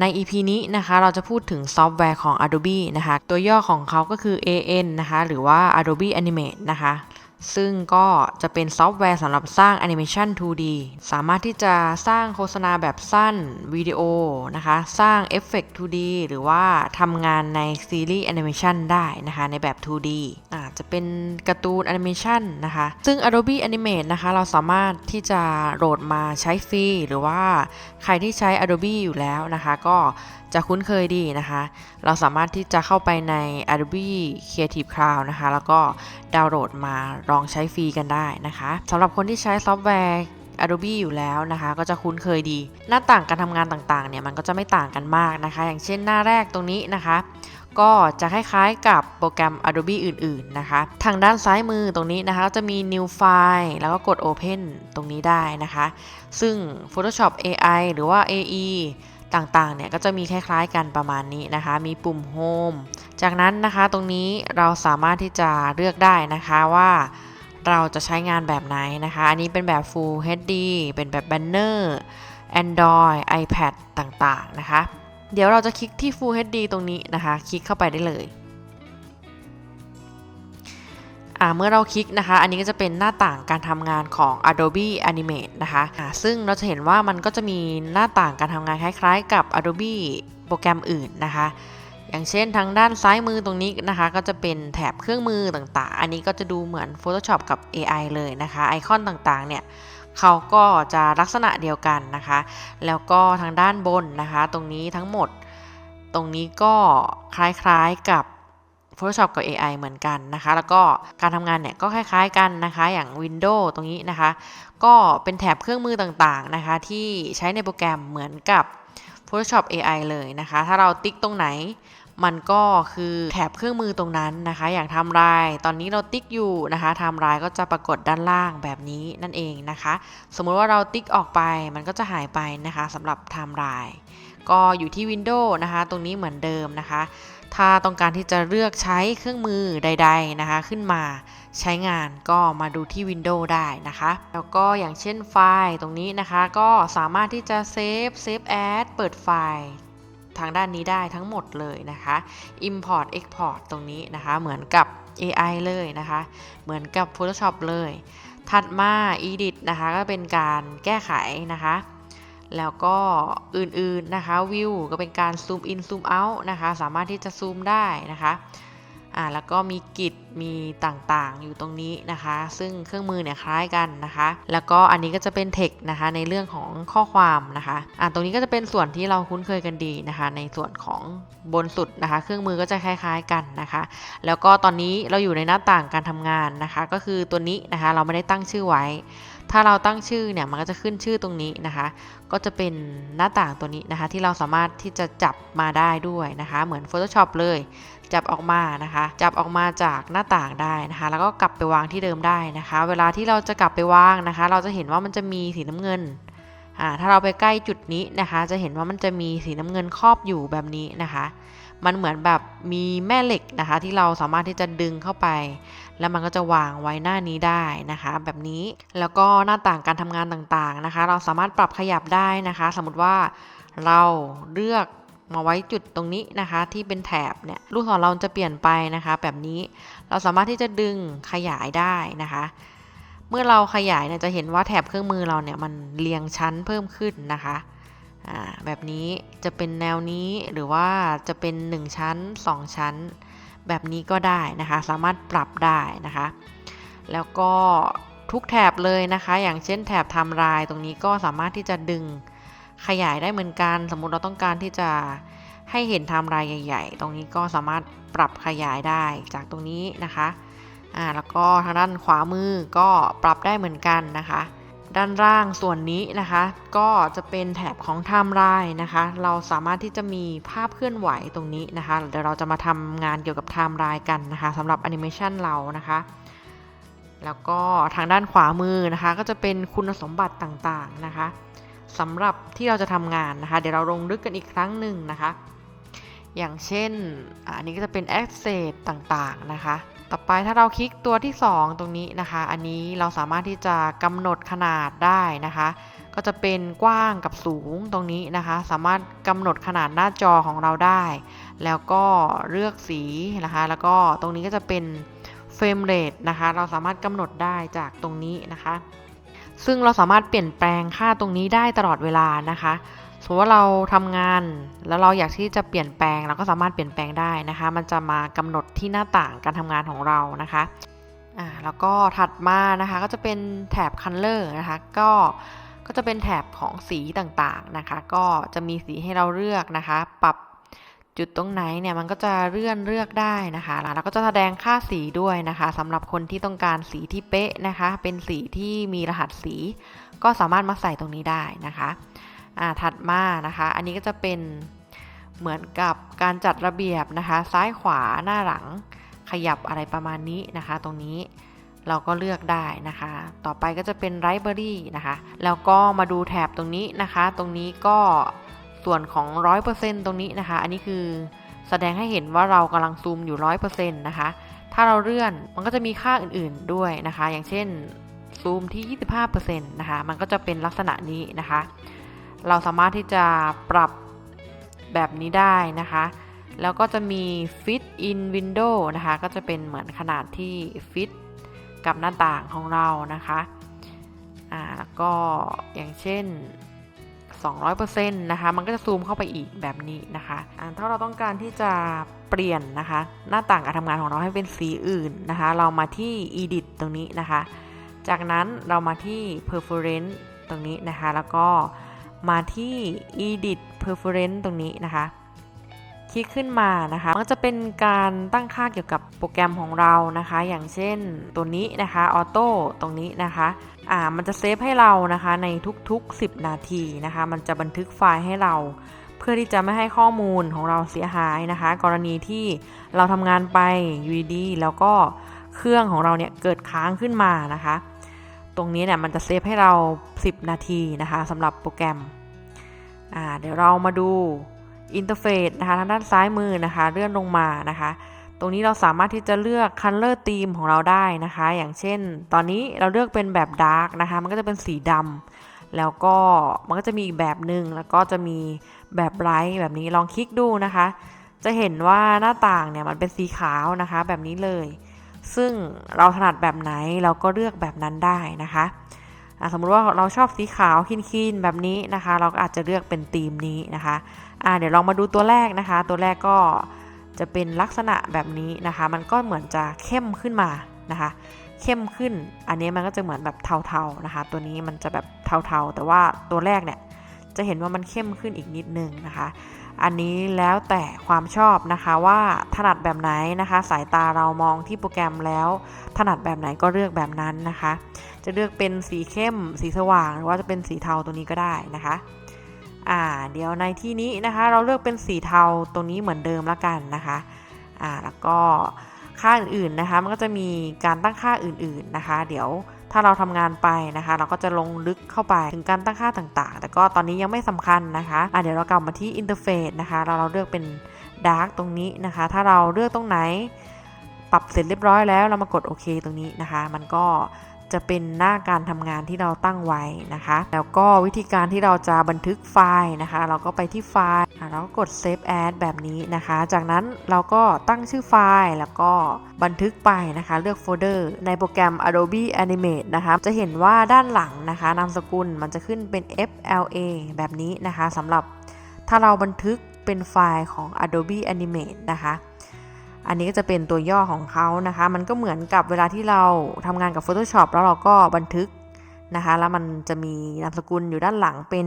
ใน EP นี้นะคะเราจะพูดถึงซอฟต์แวร์ของ Adobe นะคะ ตัวย่อของเขาก็คือ AN นะคะ หรือว่า Adobe Animate นะคะ ซึ่งก็จะเป็นซอฟต์แวร์สำหรับสร้างแอนิเมชัน 2D สามารถที่จะสร้างโฆษณาแบบสั้นวิดีโอนะคะ สร้างเอฟเฟกต์ 2D หรือว่าทำงานในซีรีส์แอนิเมชันได้นะคะในแบบ 2D อาจจะเป็นการ์ตูนแอนิเมชันนะคะ ซึ่ง Adobe Animate นะคะ เราสามารถที่จะโหลดมาใช้ฟรี หรือว่าใครที่ใช้ Adobe อยู่แล้วนะคะ ก็ จะคุ้นเคยดีนะคะ เราสามารถที่จะเข้าไปใน Adobe Creative Cloud นะคะ แล้วก็ดาวน์โหลดมาลองใช้ฟรีกันได้นะคะสำหรับคนที่ใช้ซอฟต์แวร์ Adobe อยู่แล้วนะคะ ก็จะคุ้นเคยดี หน้าต่างการทำงานต่างๆเนี่ยมันก็จะไม่ต่างกันมากนะคะ อย่างเช่นหน้าแรกตรงนี้นะคะก็จะคล้ายๆกับโปรแกรม Adobe อื่นๆนะคะ ทางด้านซ้ายมือตรงนี้นะคะก็จะมี New File แล้วก็กด Open ตรงนี้ได้นะคะ ซึ่ง Photoshop AI หรือว่า AE ต่างๆเนี่ยก็จะมีคล้ายๆกันประมาณนี้นะคะ มีปุ่ม Home จากนั้นนะคะตรงนี้เราสามารถที่จะเลือกได้นะคะว่าเราจะใช้งานแบบไหนนะคะ อันนี้เป็นแบบ Full HD เป็นแบบ Banner Android iPad ต่างๆนะคะ เดี๋ยวเราจะคลิกที่ Full HD ตรงนี้นะคะ คลิกเข้าไปได้เลย เมื่อเราคลิกนะคะ อันนี้ก็จะเป็นหน้าต่างการทำงานของ Adobe Animate นะคะอ่าซึ่งเราจะเห็นว่ามันก็จะมีหน้าต่างการทำงานคล้ายๆ กับ Adobe โปรแกรมอื่นนะคะ อย่างเช่นทางด้านซ้ายมือตรงนี้นะคะ ก็จะเป็นแถบเครื่องมือต่างๆ อันนี้ก็จะดูเหมือน Photoshop กับ AI เลยนะคะ ไอคอนต่างๆ เนี่ยเขาก็จะลักษณะเดียวกันนะคะ แล้วก็ทางด้านบนนะคะ ตรงนี้ทั้งหมด ตรงนี้ก็คล้ายๆกับ Photoshop กับ AI เหมือนกันนะคะ แล้วก็การทำงานเนี่ยก็คล้ายๆกันนะคะ อย่าง Windows ตรงนี้นะคะ ก็เป็นแถบเครื่องมือต่างๆนะคะ ที่ใช้ในโปรแกรมเหมือนกับ Photoshop AI เลยนะคะ ถ้าเราติ๊กตรงไหน มันก็คือแถบเครื่องมือตรงนั้นนะคะ อย่างทม์ไลน์ตอนนี้เราติ๊กอยู่นะคะทม์ไลน์ก็จะปรากฏด้านล่างแบบนี้นั่นเองนะคะ สมมุติว่าเราติ๊กออกไป มันก็จะหายไปนะคะสำหรับทม์ไลน์ก็อยู่ที่ Windows นะคะ ตรงนี้เหมือนเดิมนะคะ ถ้าต้องการที่จะเลือกใช้เครื่องมือใด ๆนะคะ ขึ้นมาใช้งานก็มาดูที่ Windows ได้นะคะ แล้วก็อย่างเช่นไฟล์ตรงนี้นะคะ ก็สามารถที่จะเซฟเซฟแอดเปิดไฟล์ทางด้านนี้ได้ทั้งหมดเลยนะคะ Import Export ตรงนี้นะคะ เหมือนกับ AI เลยนะคะ เหมือนกับ Photoshop เลย ถัดมา Edit นะคะ ก็เป็นการแก้ไขนะคะ แล้วก็อื่นๆนะคะ View ก็เป็นการ Zoom in Zoom out นะคะสามารถที่จะซูมได้นะคะอ่าแล้วก็มีกิจมีต่างๆอยู่ตรงนี้นะคะ ซึ่งเครื่องมือเนี่ยคล้ายกันนะคะ แล้วก็อันนี้ก็จะเป็นเทคนะคะในเรื่องของข้อความนะคะอ่าตรงนี้ก็จะเป็นส่วนที่เราคุ้นเคยกันดีนะคะ ในส่วนของบนสุดนะคะ เครื่องมือก็จะคล้าย ๆกันนะคะ แล้วก็ตอนนี้เราอยู่ในหน้าต่างการทำงานนะคะ ก็คือตัวนี้นะคะเราไม่ได้ตั้งชื่อไว้ ถ้าเราตั้งชื่อเนี่ยมันก็จะขึ้นชื่อตรงนี้นะคะ ก็จะเป็นหน้าต่างตัวนี้นะคะ ที่เราสามารถที่จะจับมาได้ด้วยนะคะ เหมือน Photoshop เลย จับออกมานะคะ จับออกมาจากหน้าต่างได้นะคะ แล้วก็กลับไปวางที่เดิมได้นะคะ เวลาที่เราจะกลับไปวางนะคะ เราจะเห็นว่ามันจะมีสีน้ำเงินอ่าถ้าเราไปใกล้จุดนี้นะคะ จะเห็นว่ามันจะมีสีน้ำเงินครอบอยู่แบบนี้นะคะ มันเหมือนแบบมีแม่เหล็กนะคะ ที่เราสามารถที่จะดึงเข้าไป แล้วมันก็จะวางไว้หน้านี้ได้นะคะ แบบนี้แล้วก็หน้าต่างการทำงานต่างๆนะคะ เราสามารถปรับขยับได้นะคะ สมมติว่าเราเลือกมาไว้จุดตรงนี้นะคะ ที่เป็นแถบเนี่ยลูกศรเราจะเปลี่ยนไปนะคะ แบบนี้เราสามารถที่จะดึงขยายได้นะคะ เมื่อเราขยายเนี่ยจะเห็นว่าแถบเครื่องมือเราเนี่ยมันเรียงชั้นเพิ่มขึ้นนะคะ แบบนี้จะเป็นแนวนี้หรือว่าจะเป็น 1 ชั้น 2 ชั้น แบบนี้ก็ได้นะคะ สามารถปรับได้นะคะ แล้วก็ทุกแถบเลยนะคะ อย่างเช่นแถบไทม์ไลน์ตรงนี้ก็สามารถที่จะดึงขยายได้เหมือนกัน สมมุติเราต้องการที่จะให้เห็นไทม์ไลน์ใหญ่ ๆ ตรงนี้ก็สามารถปรับขยายได้จากตรงนี้นะคะอ่าแล้วก็ทางด้านขวามือก็ปรับได้เหมือนกันนะคะ ด้านล่างส่วนนี้นะคะ ก็จะเป็นแถบของไทม์ไลน์นะคะ เราสามารถที่จะมีภาพเคลื่อนไหวตรงนี้นะคะ เดี๋ยวเราจะมาทำงานเกี่ยวกับไทม์ไลน์กันนะคะสำหรับแอนิเมชันเรานะคะ แล้วก็ทางด้านขวามือนะคะ ก็จะเป็นคุณสมบัติต่างๆนะคะสำหรับที่เราจะทำงานนะคะ เดี๋ยวเราลงลึกกันอีกครั้งหนึ่งนะคะ อย่างเช่นอันนี้ก็จะเป็น Access ต่างๆนะคะ ต่อไปถ้าเราคลิกตัวที่ 2 ตรงนี้นะคะ อันนี้เราสามารถที่จะกำหนดขนาดได้นะคะ ก็จะเป็นกว้างกับสูงตรงนี้นะคะ สามารถกำหนดขนาดหน้าจอของเราได้ แล้วก็เลือกสีนะคะ แล้วก็ตรงนี้ก็จะเป็นเฟรมเรทนะคะ เราสามารถกำหนดได้จากตรงนี้นะคะ ซึ่งเราสามารถเปลี่ยนแปลงค่าตรงนี้ได้ตลอดเวลานะคะ สมมติว่าเราทำงานแล้วเราอยากที่จะเปลี่ยนแปลงเราก็สามารถเปลี่ยนแปลงได้นะคะ มันจะมากำหนดที่หน้าต่างการทำงานของเรานะคะอ่าแล้วก็ถัดมานะคะก็จะเป็นแถบ Color นะคะก็ก็จะเป็นแถบของสีต่างๆนะคะ ก็จะมีสีให้เราเลือกนะคะ ปรับจุดตรงไหนเนี่ยมันก็จะเลื่อนเลือกได้นะคะแล้วก็จะแสดงค่าสีด้วยนะคะสำหรับคนที่ต้องการสีที่เป๊ะนะคะ เป็นสีที่มีรหัสสี ก็สามารถมาใส่ตรงนี้ได้นะคะ อ่าถัดมานะคะ อันนี้ก็จะเป็นเหมือนกับการจัดระเบียบนะคะ ซ้ายขวาหน้าหลังขยับอะไรประมาณนี้นะคะ ตรงนี้เราก็เลือกได้นะคะ ต่อไปก็จะเป็นไ i เบอรี่นะคะ แล้วก็มาดูแถบตรงนี้นะคะ ตรงนี้ก็ส่วนของ 100%ตรงนี้นะคะ อันนี้คือแสดงให้เห็นว่าเรากำลังซูมอยู่ 100%นะคะ ถ้าเราเลื่อนมันก็จะมีค่าอื่นๆด้วยนะคะ อย่างเช่นซูมที่ 25%นะคะ มันก็จะเป็นลักษณะนี้นะคะ เราสามารถที่จะปรับแบบนี้ได้นะคะ แล้วก็จะมี fit in window นะคะ ก็จะเป็นเหมือนขนาดที่ fit กับหน้าต่างของเรานะคะอ่าก็อย่างเช่น 200%นะคะ มันก็จะซูมเข้าไปอีกแบบนี้นะคะอ่าถ้าเราต้องการที่จะเปลี่ยนนะคะ หน้าต่างการทำงานของเราให้เป็นสีอื่นนะคะ เรามาที่ edit ตรงนี้นะคะ จากนั้นเรามาที่ preference ตรงนี้นะคะ แล้วก็ มาที่ edit preference ตรงนี้นะคะ คลิกขึ้นมานะคะ มันจะเป็นการตั้งค่าเกี่ยวกับโปรแกรมของเรานะคะ อย่างเช่นตัวนี้นะคะออโต้ตรงนี้นะคะอ่ามันจะเซฟให้เรานะคะในทุกๆ 10 นาทีนะคะ มันจะบันทึกไฟล์ให้เราเพื่อที่จะไม่ให้ข้อมูลของเราเสียหายนะคะ กรณีที่เราทำงานไปอยู่ดีๆแล้วก็เครื่องของเราเนี่ยเกิดค้างขึ้นมานะคะ ตรงนี้เนี่ยมันจะเซฟให้เรา 10 นาทีนะคะสำหรับโปรแกรมอ่าเดี๋ยวเรามาดูอินเทอร์เฟซนะคะทางด้านซ้ายมือนะคะเลื่อนลงมานะคะ ตรงนี้เราสามารถที่จะเลือก Color Theme ของเราได้นะคะ อย่างเช่น ตอนนี้เราเลือกเป็นแบบ Dark นะคะ มันก็จะเป็นสีดำแล้วก็มันก็จะมีอีกแบบหนึ่งแล้วก็จะมีแบบ Bright แบบนี้ลองคลิกดูนะคะ จะเห็นว่าหน้าต่างเนี่ยมันเป็นสีขาวนะคะ แบบนี้เลย ซึ่งเราถนัดแบบไหนเราก็เลือกแบบนั้นได้นะคะสมมุติว่าเราชอบสีขาวคีนๆแบบนี้นะคะ เราก็อาจจะเลือกเป็นธีมนี้นะคะอ่าเดี๋ยวลองมาดูตัวแรกนะคะ ตัวแรกก็จะเป็นลักษณะแบบนี้นะคะ มันก็เหมือนจะเข้มขึ้นมานะคะ เข้มขึ้น อันนี้มันก็จะเหมือนแบบเทาๆนะคะ ตัวนี้มันจะแบบเทาๆ แต่ว่าตัวแรกเนี่ยจะเห็นว่ามันเข้มขึ้นอีกนิดนึงนะคะ อันนี้แล้วแต่ความชอบนะคะว่าถนัดแบบไหนนะคะ สายตาเรามองที่โปรแกรมแล้ว ถนัดแบบไหนก็เลือกแบบนั้นนะคะ จะเลือกเป็นสีเข้ม สีสว่าง หรือว่าจะเป็นสีเทาตัวนี้ก็ได้นะคะอ่าเดี๋ยวในที่นี้นะคะ เราเลือกเป็นสีเทาตรงนี้เหมือนเดิมละกันนะคะอ่าแล้วก็ค่าอื่นๆนะคะ มันก็จะมีการตั้งค่าอื่นๆนะคะ เดี๋ยว ถ้าเราทำงานไปนะคะ เราก็จะลงลึกเข้าไปถึงการตั้งค่าต่างๆ แต่ก็ตอนนี้ยังไม่สำคัญนะคะอะเดี๋ยวเรากลับมาที่อินเทอร์เฟซนะคะ เราเราเลือกเป็นดาร์กตรงนี้นะคะ ถ้าเราเลือกตรงไหน ปรับเสร็จเรียบร้อยแล้วเรามากดโอเคตรงนี้นะคะ มันก็ จะเป็นหน้าการทำงานที่เราตั้งไว้นะคะ แล้วก็วิธีการที่เราจะบันทึกไฟล์นะคะ เราก็ไปที่ไฟล์อะเราก็กด Save As แบบนี้นะคะ จากนั้นเราก็ตั้งชื่อไฟล์แล้วก็บันทึกไปนะคะ เลือกโฟลเดอร์ในโปรแกรม Adobe Animate นะคะ จะเห็นว่าด้านหลังนะคะ นามสกุลมันจะขึ้นเป็น FLA แบบนี้นะคะสำหรับถ้าเราบันทึกเป็นไฟล์ของ Adobe Animate นะคะ อันนี้ก็จะเป็นตัวย่อของเขานะคะ มันก็เหมือนกับเวลาที่เราทำงานกับ Photoshop แล้วเราก็บันทึกนะคะ แล้วมันจะมีนามสกุลอยู่ด้านหลังเป็น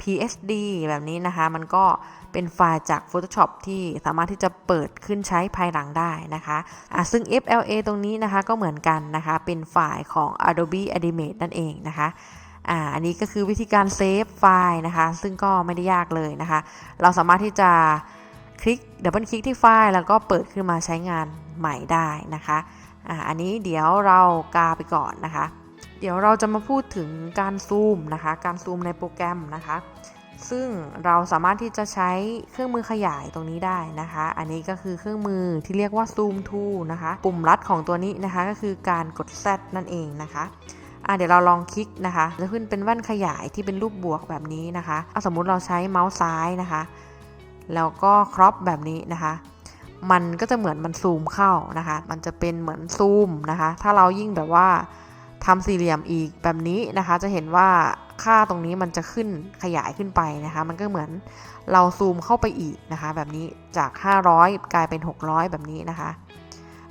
PSD แบบนี้นะคะ มันก็เป็นไฟล์จาก Photoshop ที่สามารถที่จะเปิดขึ้นใช้ภายหลังได้นะคะอะซึ่ง FLA ตรงนี้นะคะก็เหมือนกันนะคะ เป็นไฟล์ของ Adobe Animate นั่นเองนะคะอ่าอันนี้ก็คือวิธีการเซฟไฟล์นะคะ ซึ่งก็ไม่ได้ยากเลยนะคะ เราสามารถที่จะ คลิกดับเบิลคลิกที่ไฟล์แล้วก็เปิดขึ้นมาใช้งานใหม่ได้นะคะอันนี้เดี๋ยวเรากาไปก่อนนะคะ เดี๋ยวเราจะมาพูดถึงการซูมนะคะ การซูมในโปรแกรมนะคะ ซึ่งเราสามารถที่จะใช้เครื่องมือขยายตรงนี้ได้นะคะ อันนี้ก็คือเครื่องมือที่เรียกว่า zoom tool นะคะ ปุ่มลัดของตัวนี้นะคะก็คือการกด Z นั่นเองนะคะอะเดี๋ยวเราลองคลิกนะคะจะขึ้นเป็นแว่นขยายที่เป็นรูปบวกแบบนี้นะคะเอาสมมุติเราใช้เมาส์ซ้ายนะคะ แล้วก็ครอปแบบนี้นะคะ มันก็จะเหมือนมันซูมเข้านะคะ มันจะเป็นเหมือนซูมนะคะ ถ้าเรายิ่งแบบว่าทำสี่เหลี่ยมอีกแบบนี้นะคะ จะเห็นว่าค่าตรงนี้มันจะขึ้นขยายขึ้นไปนะคะ มันก็เหมือนเราซูมเข้าไปอีกนะคะ แบบนี้จาก 500 กลายเป็น 600 แบบนี้นะคะ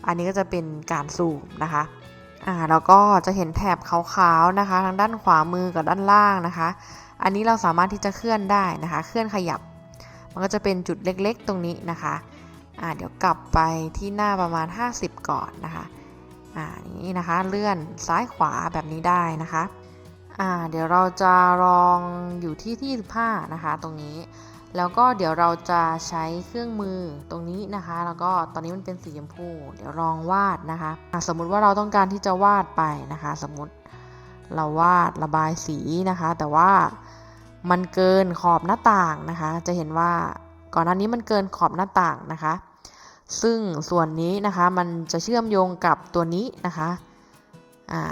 อันนี้ก็จะเป็นการซูมนะคะอ่าแล้วก็จะเห็นแถบขาวๆนะคะ ทางด้านขวามือกับด้านล่างนะคะ อันนี้เราสามารถที่จะเคลื่อนได้นะคะ เคลื่อนขยับ มันก็จะเป็นจุดเล็กๆตรงนี้นะคะอ่าเดี๋ยวกลับไปที่หน้าประมาณ 50 ก่อนนะคะอ่านี้นะคะเลื่อนซ้ายขวาแบบนี้ได้นะคะอ่าเดี๋ยวเราจะลองอยู่ที่ที่ 25 นะคะ ตรงนี้ แล้วก็เดี๋ยวเราจะใช้เครื่องมือตรงนี้นะคะ แล้วก็ตอนนี้มันเป็นสีชมพู เดี๋ยวลองวาดนะคะะสมมุติว่าเราต้องการที่จะวาดไปนะคะ สมมุติเราวาดระบายสีนะคะ แต่ว่า มันเกินขอบหน้าต่างนะคะ จะเห็นว่าก่อนหน้านี้มันเกินขอบหน้าต่างนะคะ ซึ่งส่วนนี้นะคะมันจะเชื่อมโยงกับตัวนี้นะคะ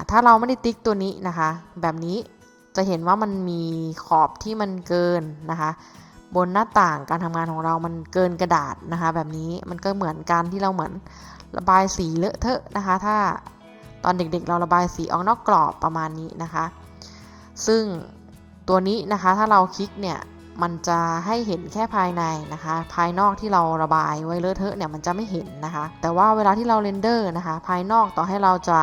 ถ้าเราไม่ได้ติ๊กตัวนี้นะคะ แบบนี้จะเห็นว่ามันมีขอบที่มันเกินนะคะ บนหน้าต่างการทำงานของเรามันเกินกระดาษนะคะ แบบนี้มันก็เหมือนการที่เราเหมือนระบายสีเลอะเทอะนะคะ ถ้าตอนเด็กๆ เราระบายสีออกนอกกรอบประมาณนี้นะคะ ซึ่ง ตัวนี้นะคะถ้าเราคลิกเนี่ยมันจะให้เห็นแค่ภายในนะคะ ภายนอกที่เราระบายไว้เลอะเทอะเนี่ยมันจะไม่เห็นนะคะ แต่ว่าเวลาที่เราเรนเดอร์นะคะ ภายนอกต่อให้เราจะ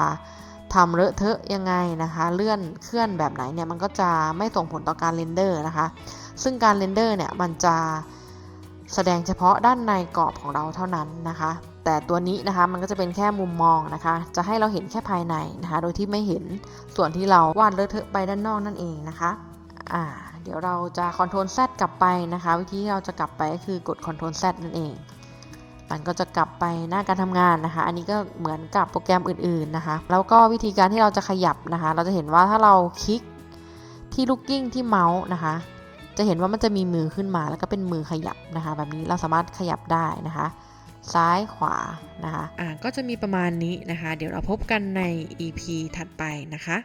ทำเลอะเทอะยังไงนะคะ เลื่อนเคลื่อนแบบไหนเนี่ยมันก็จะไม่ส่งผลต่อการเรนเดอร์นะคะ ซึ่งการเรนเดอร์เนี่ยมันจะแสดงเฉพาะด้านในกรอบของเราเท่านั้นนะคะ แต่ตัวนี้นะคะมันก็จะเป็นแค่มุมมองนะคะ จะให้เราเห็นแค่ภายในนะคะ โดยที่ไม่เห็นส่วนที่เราวาดเลอะเทอะไปด้านนอกนั่นเองนะคะ อ่าเดี๋ยวเราจะ Ctrl Z กลับไปนะคะ วิธีที่เราจะกลับไปก็คือกด Ctrl Z นั่นเอง มันก็จะกลับไปหน้าการทำงานนะคะ อันนี้ก็เหมือนกับโปรแกรมอื่นๆนะคะ แล้วก็วิธีการที่เราจะขยับนะคะ เราจะเห็นว่าถ้าเราคลิกที่ลูกกิ้งที่เมาส์นะคะ จะเห็นว่ามันจะมีมือขึ้นมาแล้วก็เป็นมือขยับนะคะ แบบนี้เราสามารถขยับได้นะคะ ซ้ายขวานะคะ อ่าก็จะมีประมาณนี้นะคะ เดี๋ยวเราพบกันใน EP ถัดไปนะคะ